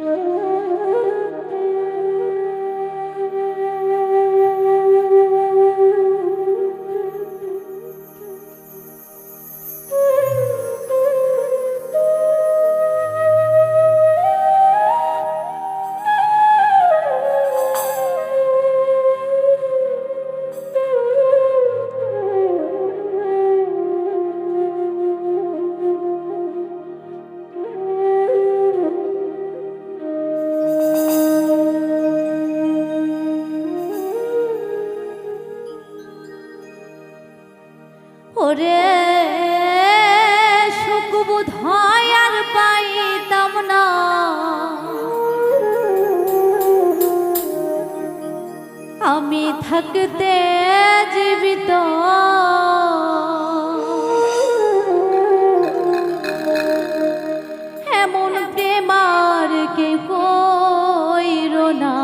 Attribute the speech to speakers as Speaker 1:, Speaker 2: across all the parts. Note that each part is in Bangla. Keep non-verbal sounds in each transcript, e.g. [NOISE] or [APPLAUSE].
Speaker 1: Mm-hmm. [LAUGHS] ওরে সুখবোধ হয় আর পাইতাম না। আমি থাকতে জীবিত। এমন প্রেমার কে কইর না।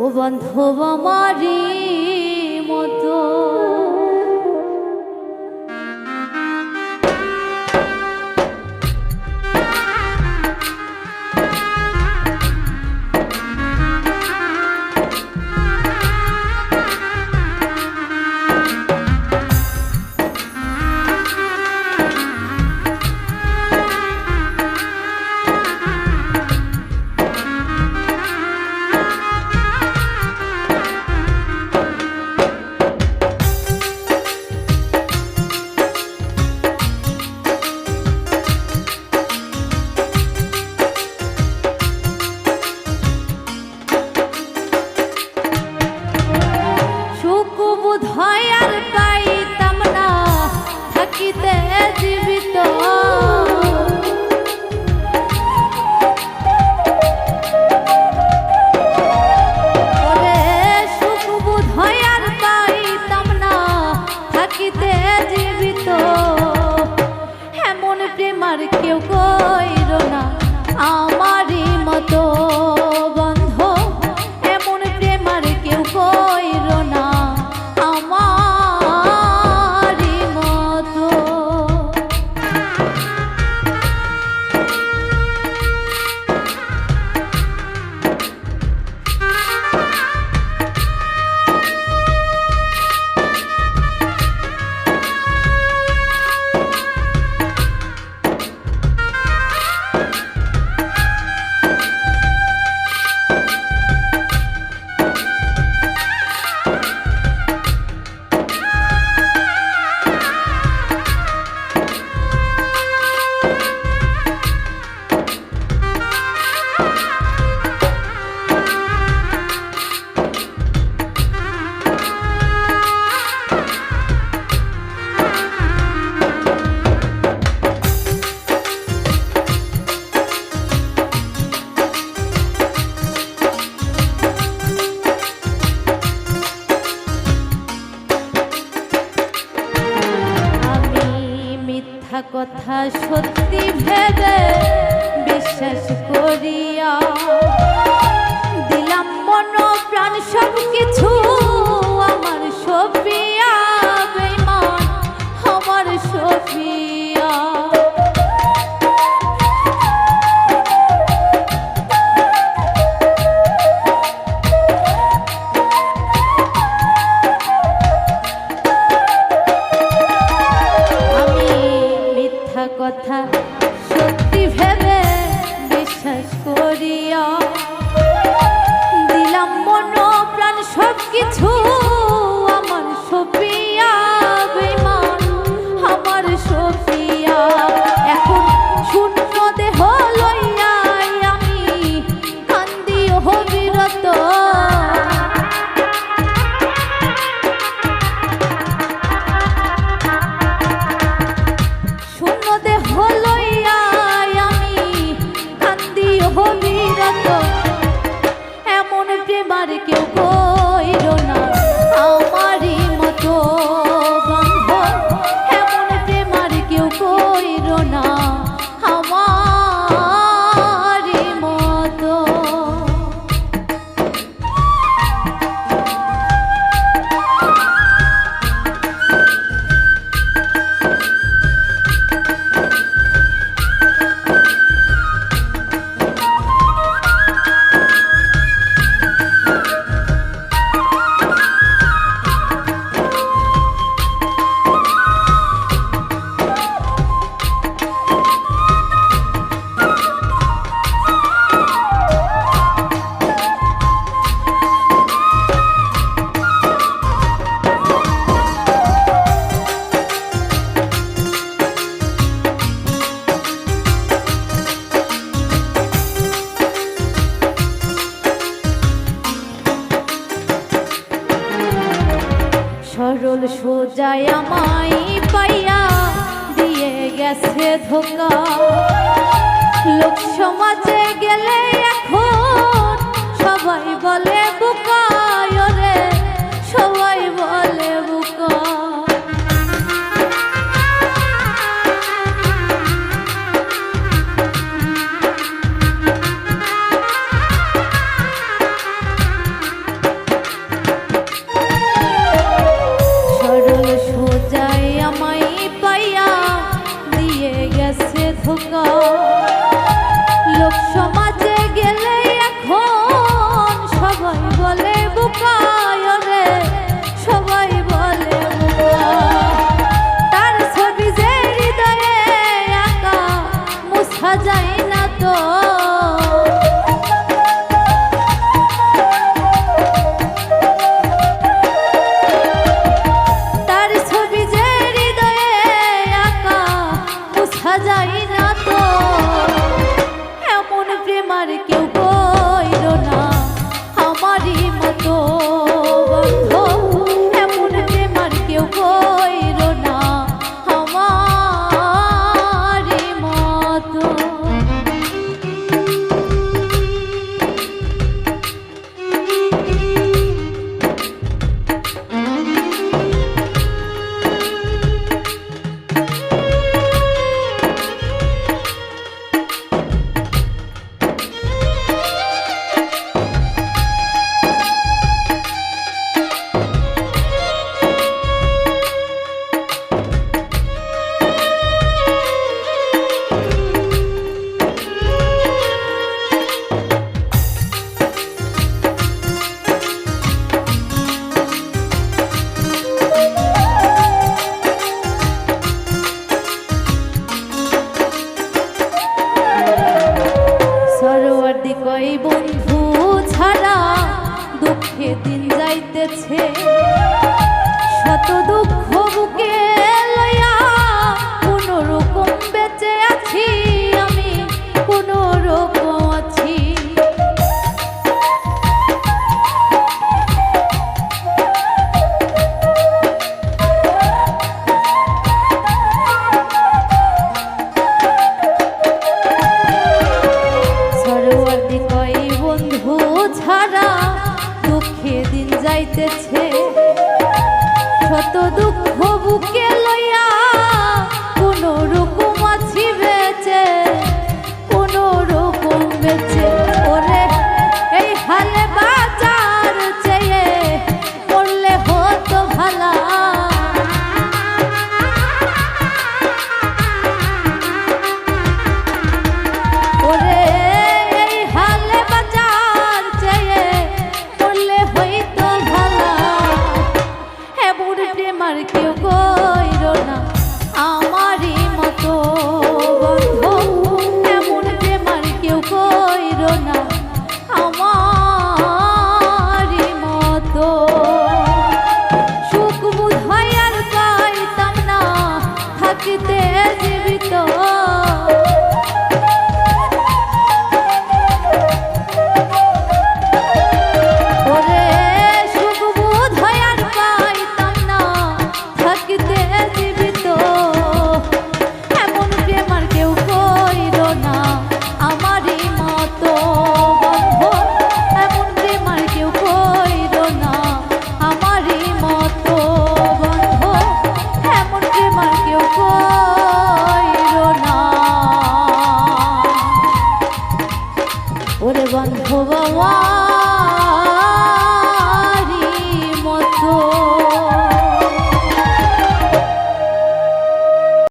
Speaker 1: ও বন্ধু মারি কথা সত্যি ভেবে বিশ্বাস করিয়া দিলাম মন প্রাণ সব কিছু পাগল সোজায় আমাই পাইয়া দিয়ে গেছে ধোকা। লোক সমাজে গেছে ধোকা শত দুঃখ বুকে